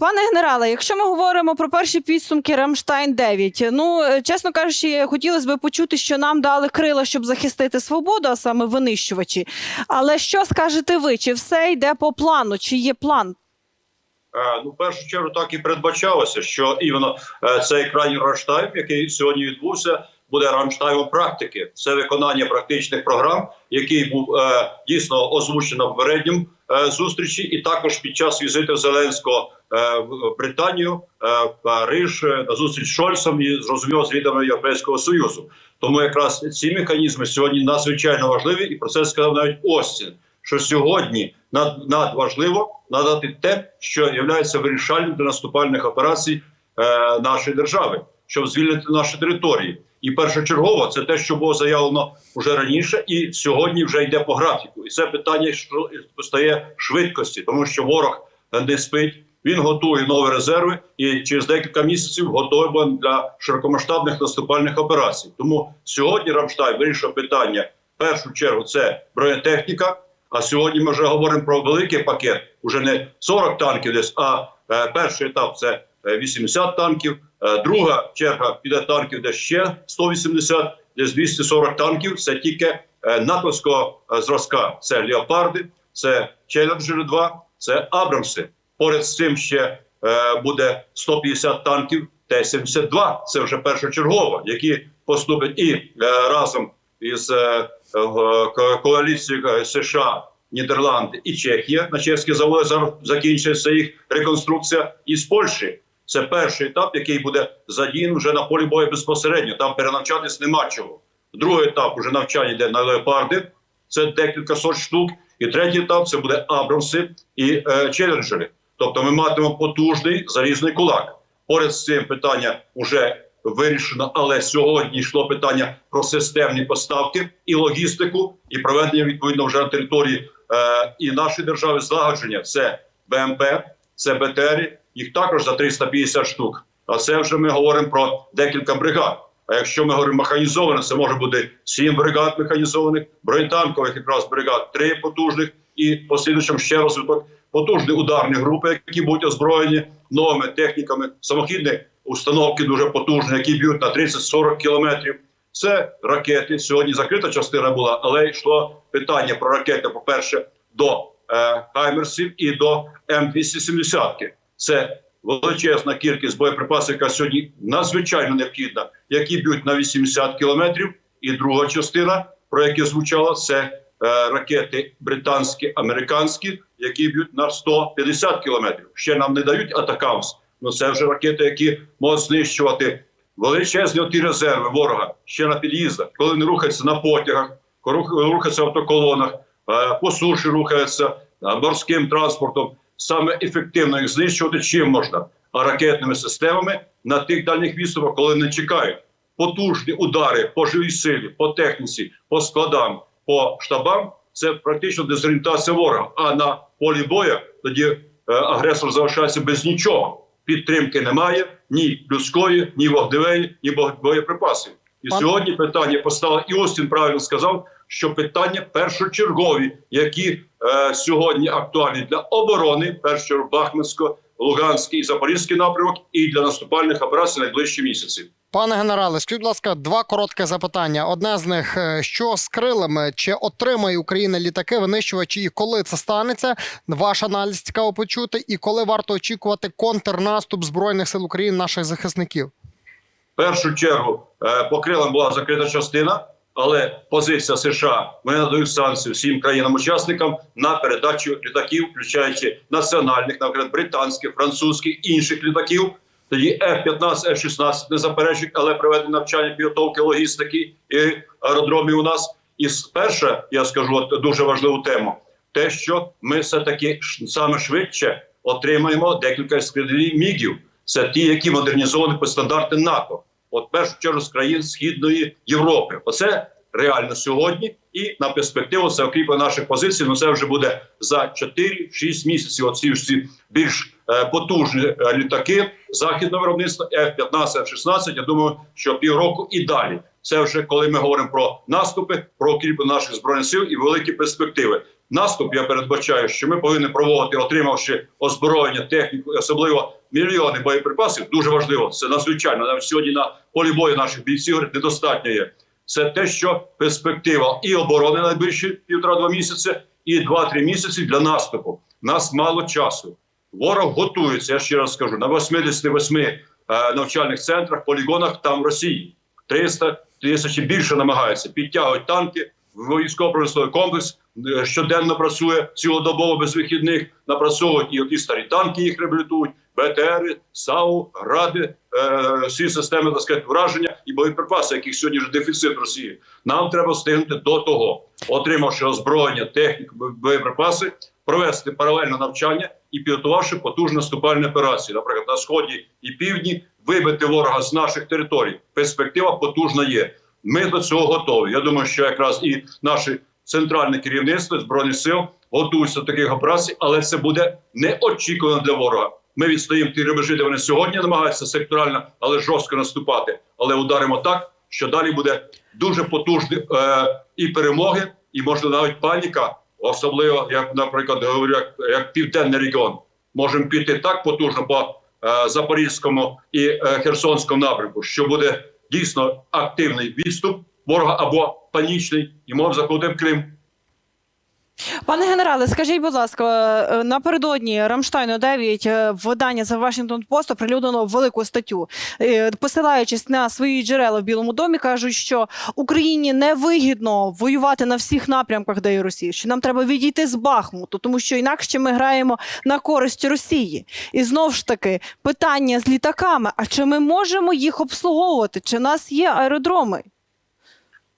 Пане генерале, якщо ми говоримо про перші підсумки Рамштайн 9 ну е, чесно кажучи, хотілося б почути, що нам дали крила, щоб захистити свободу, а саме винищувачі. Але що скажете ви? Чи все йде по плану? Чи є план? Е, Ну, в першу чергу, так і передбачалося, що іменно е, цей крайній Рамштайн, який сьогодні відбувся, буде Рамштаймом практики. Це виконання практичних програм, який був е, дійсно озвучено в попередньому е, зустрічі, і також під час візиту Зеленського е, в Британію, е, в Париж е, на зустріч з Шольцем і зрозуміло з лідерами Європейського союзу. Тому якраз ці механізми сьогодні надзвичайно важливі, і про це сказав навіть Остін. Що сьогодні над, надважливо надати те, що є вирішальним для наступальних операцій е, нашої держави, щоб звільнити наші території. І першочергово це те, що було заявлено вже раніше, і сьогодні вже йде по графіку. І це питання що постає швидкості, тому що ворог не спить. Він готує нові резерви і через декілька місяців готовий для широкомасштабних наступальних операцій. Тому сьогодні Рамштайн вирішив питання в першу чергу. Це бронетехніка. А сьогодні ми вже говоримо про великий пакет. Уже не 40 танків, десь а е, перший етап це е, 80 танків. Е, друга черга піде танків, де ще 180, десь 240 танків. Це тільки е, натовського е, зразка. Це леопарди, це Челленджери 2, це Абрамси. Поряд з цим ще буде 150 танків Т-72. Це вже першочергово, які поступлять і разом із коаліцією США, Нідерланди і Чехія. На чеські заводи закінчується їх реконструкція із Польщі. Це перший етап, який буде задіян вже на полі бою безпосередньо. Там перенавчатись нема чого. Другий етап уже навчання йде на леопарди. Це декілька сот штук. І третій етап це буде Абрамси і е, челенджери. Тобто ми матимемо потужний залізний кулак. Поряд з цим питання вже вирішено, але сьогодні йшло питання про системні поставки і логістику, і проведення відповідно вже на території е, і нашої держави злагодження. Це БМП, це БТРи, їх також за 350 штук. А це вже ми говоримо про декілька бригад. А якщо ми говоримо механізовано, це може бути 7 бригад механізованих, бронетанкових якраз бригад 3 потужних, і послідуючим ще розвиток потужні ударні групи, які будуть озброєні новими техніками, самохідні установки дуже потужні, які б'ють на 30-40 кілометрів. Це ракети. Сьогодні закрита частина була, але йшло питання про ракети, по-перше, до е, Хаймерсів і до М270. Це величезна кількість боєприпасів, яка сьогодні надзвичайно необхідна, які б'ють на 80 кілометрів. І друга частина, про яку звучало, це е, ракети британські, американські, які б'ють на 150 кілометрів. Ще нам не дають атакамс. Ну це вже ракети, які можуть знищувати величезні ті резерви ворога ще на під'їздах, коли вони рухаються на потягах, коли рух- рухаються в автоколонах, е, по суші рухаються е, морським транспортом. Саме ефективно їх знищувати чим можна, ракетними системами на тих дальніх відступах, коли не чекають. Потужні удари по живій силі, по техніці, по складам, по штабам це практично дезорієнтація ворога. А на полі боя тоді е, агресор залишається без нічого. Підтримки немає ні людської, ні вогневої, ні боєприпасів. І Пан- сьогодні питання постало, і Остін правильно сказав, що питання першочергові, які е, сьогодні актуальні для оборони, першу чергу Бахмутського, Луганський і Запорізький напрямок, і для наступальних операцій найближчі місяці. Пане генерале, скажіть, будь ласка, два коротке запитання. Одне з них: е, що з крилами? Чи отримає Україна літаки, винищувачі, і коли це станеться? Ваш аналіз цікаво почути, і коли варто очікувати контрнаступ збройних сил України наших захисників? В першу чергу е, по крилам була закрита частина, але позиція США вони надають санкції всім країнам-учасникам на передачу літаків, включаючи національних, наприклад, британських, французьких інших літаків. Тоді F-15, F-16 не заперечують, але проведення навчання підготовки логістики і аеродромів у нас. І перше, я скажу от, дуже важливу тему: те, що ми все таки саме швидше отримаємо декілька ескадрилів мігів. Це ті, які модернізовані по стандарти НАТО. От першу чергу з країн Східної Європи. Оце реально сьогодні, і на перспективу це окріплення наших позицій. Ну це вже буде за 4-6 місяців. Оці всі більш е, потужні е, літаки західного виробництва F-15, F-16, Я думаю, що півроку і далі. Це вже коли ми говоримо про наступи, про укріплення наших збройних сил і великі перспективи. Наступ я передбачаю, що ми повинні проводити, отримавши озброєння, техніку, особливо мільйони боєприпасів. Дуже важливо. Це надзвичайно. Навіть сьогодні на полі бою наших бійців недостатньо є. Це те, що перспектива і оборони найближчі півтора-два місяці, і два-три місяці для наступу. Нас мало часу. Ворог готується. Я ще раз скажу на 88 е, навчальних центрах, полігонах там в Росії 300 тисяч більше намагаються підтягують танки. Військово-промисловий комплекс щоденно працює цілодобово без вихідних. Напрацьовують і оті старі танки їх реабілітують, БТРи, САУ, гради, е, всі системи так сказати, враження і боєприпаси, яких сьогодні вже дефіцит Росії. Нам треба встигнути до того, отримавши озброєння, техніку, боєприпаси, провести паралельно навчання і підготувавши потужні наступальні операції, наприклад, на сході і півдні, вибити ворога з наших територій. Перспектива потужна є. Ми до цього готові. Я думаю, що якраз і наше центральне керівництво збройних сил готуються до таких операцій, але це буде неочікувано для ворога. Ми відстоїмо ті рубежі, де вони сьогодні намагаються секторально, але жорстко наступати. Але ударимо так, що далі буде дуже потужні е, і перемоги, і можливо навіть паніка, особливо як, наприклад, говорю, як, як південний регіон. Можемо піти так потужно по е, Запорізькому і е, Херсонському напрямку, що буде дійсно активний відступ ворога або панічний, і мов заходив Крим. Пане генерале, скажіть, будь ласка, е, напередодні Рамштайну 9 е, видання за Вашингтон Пост оприлюднено велику статтю, Е, посилаючись на свої джерела в Білому домі, кажуть, що Україні невигідно воювати на всіх напрямках, де є Росія, що нам треба відійти з Бахмуту, тому що інакше ми граємо на користь Росії. І знов ж таки питання з літаками: а чи ми можемо їх обслуговувати? Чи в нас є аеродроми?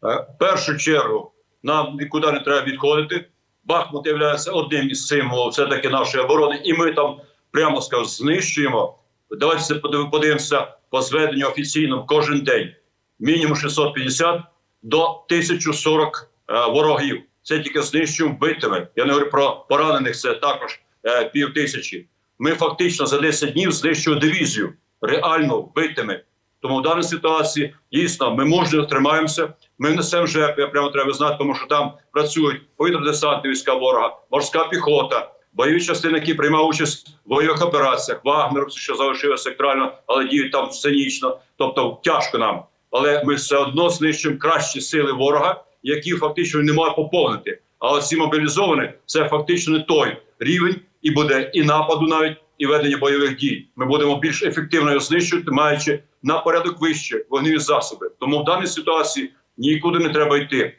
Е, В першу чергу нам нікуди не треба відходити. Бахмут є одним із символів все-таки нашої оборони, і ми там прямо скажу, знищуємо. Давайте подивимося по зведенню офіційному кожен день. Мінімум 650 до 1040 е, ворогів. Це тільки знищуємо вбитими. Я не говорю про поранених, це також е, пів тисячі. Ми фактично за 10 днів знищуємо дивізію, реально вбитими. Тому в даній ситуації дійсно ми мужньо тримаємося. Ми несемо жертви, прямо треба знати, тому що там працюють повітря-десантні війська ворога, морська піхота, бойові частини, які приймали участь в бойових операціях, вагнеровці, що залишилися секторально, але діють там сценічно. Тобто тяжко нам. Але ми все одно знищуємо кращі сили ворога, які фактично не можуть поповнити. А оці мобілізовані це фактично не той рівень і буде і нападу навіть і ведення бойових дій. Ми будемо більш ефективно його знищувати, маючи на порядок вище вогневі засоби. Тому в даній ситуації нікуди не треба йти. Е,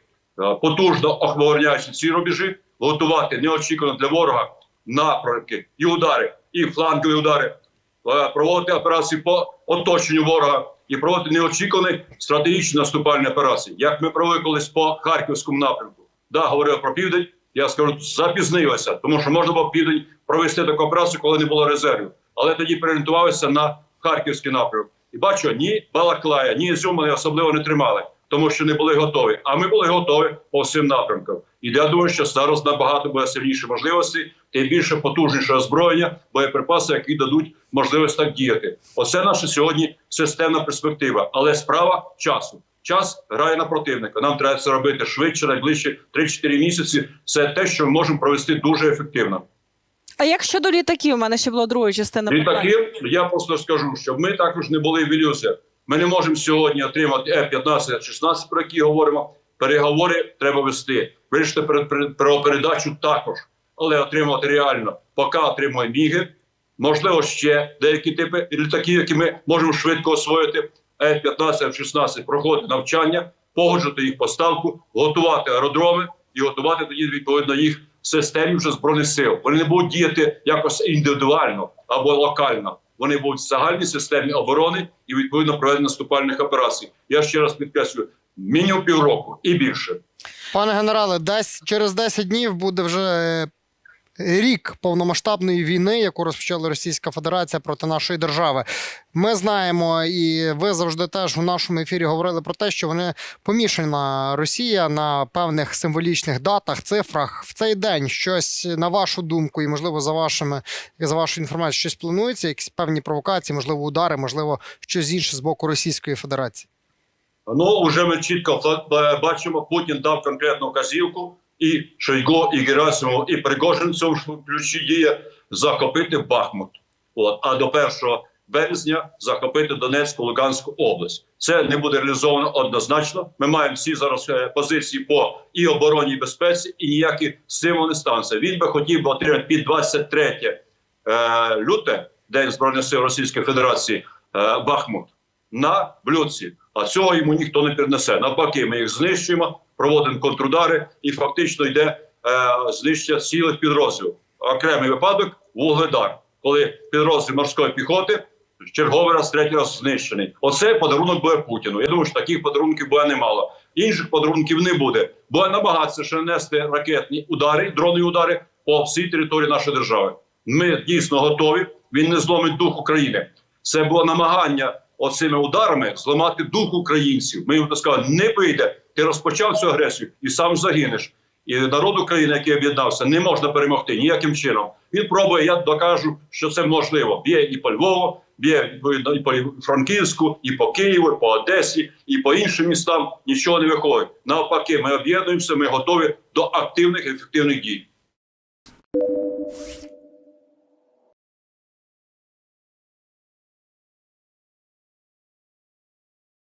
Потужно охороняючи ці рубежі, готувати неочікувано для ворога напрямки і удари, і флангові удари, е, проводити операції по оточенню ворога і проводити неочікувані стратегічні наступальні операції, як ми провели по харківському напрямку. Да, говорив про південь. Я скажу, запізнилося, тому що можна було південь провести таку операцію, коли не було резервів. Але тоді переорієнтувалися на харківський напрямок. І бачу, ні Балаклая, ні Ізюм особливо не тримали, тому що не були готові. А ми були готові по всім напрямкам. І я думаю, що зараз набагато буде сильніші можливості, тим більше потужніше озброєння, боєприпаси, які дадуть можливість так діяти. Оце наша сьогодні системна перспектива, але справа часу. Час грає на противника. Нам треба це робити швидше, найближчі 3-4 місяці. Це те, що ми можемо провести дуже ефективно. А як щодо літаків, у мене ще була друга частина. Літаки, я просто скажу, щоб ми також не були в ілюзіях. Ми не можемо сьогодні отримати F-15, F-16, про які говоримо. Переговори треба вести. Вирішити про передачу також, але отримувати реально. Поки отримуємо міги, можливо, ще деякі типи літаків, які ми можемо швидко освоїти. F-15, F-16 проходити навчання, погоджувати їх поставку, готувати аеродроми і готувати тоді відповідно їх системі вже збройних сил. Вони не будуть діяти якось індивідуально або локально. Вони будуть в загальній системі оборони і відповідно проведення наступальних операцій. Я ще раз підкреслюю, мінімум півроку і більше. Пане генерале, десь через 10 днів буде вже е, рік повномасштабної війни, яку розпочала Російська Федерація проти нашої держави. Ми знаємо, і ви завжди теж у нашому ефірі говорили про те, що вони помішана Росія на певних символічних датах, цифрах. В цей день щось на вашу думку, і можливо за вашими за вашою інформацією, щось планується, якісь певні провокації, можливо, удари, можливо, щось інше з боку Російської Федерації. Ну вже ми чітко е, бачимо, Путін дав конкретну вказівку і Шойгу, і Герасимову, і Пригожин в цьому ключі діє захопити Бахмут. От а до 1 березня захопити Донецьку, Луганську область. Це не буде реалізовано однозначно. Ми маємо всі зараз е, позиції по і обороні, і безпеці, і ніякі стимули не станеться. Він би хотів би отримати під 23 е, люте, День Збройних сил Російської Федерації, е, Бахмут на блюдці. А цього йому ніхто не піднесе. Навпаки, ми їх знищуємо, проводимо контрудари, і фактично йде е, знищення цілих підрозділів. Окремий випадок Вугледар, коли підрозділ морської піхоти черговий раз, третій раз знищений. Оце подарунок буде Путіну. Я думаю, що таких подарунків буде немало. Інших подарунків не буде. Буде намагатися ще нести ракетні удари, дронні удари по всій території нашої держави. Ми дійсно готові. Він не зломить дух України. Це було намагання оцими ударами зламати дух українців. Ми йому сказали, не вийде. Ти розпочав цю агресію і сам загинеш. І народ України, який об'єднався, не можна перемогти ніяким чином. Він пробує, я докажу, що це можливо. Б'є і по Львову, б'є і по Франківську, і по Києву, і по Одесі, і по іншим містам. Нічого не виходить. Навпаки, ми об'єднуємося, ми готові до активних ефективних дій.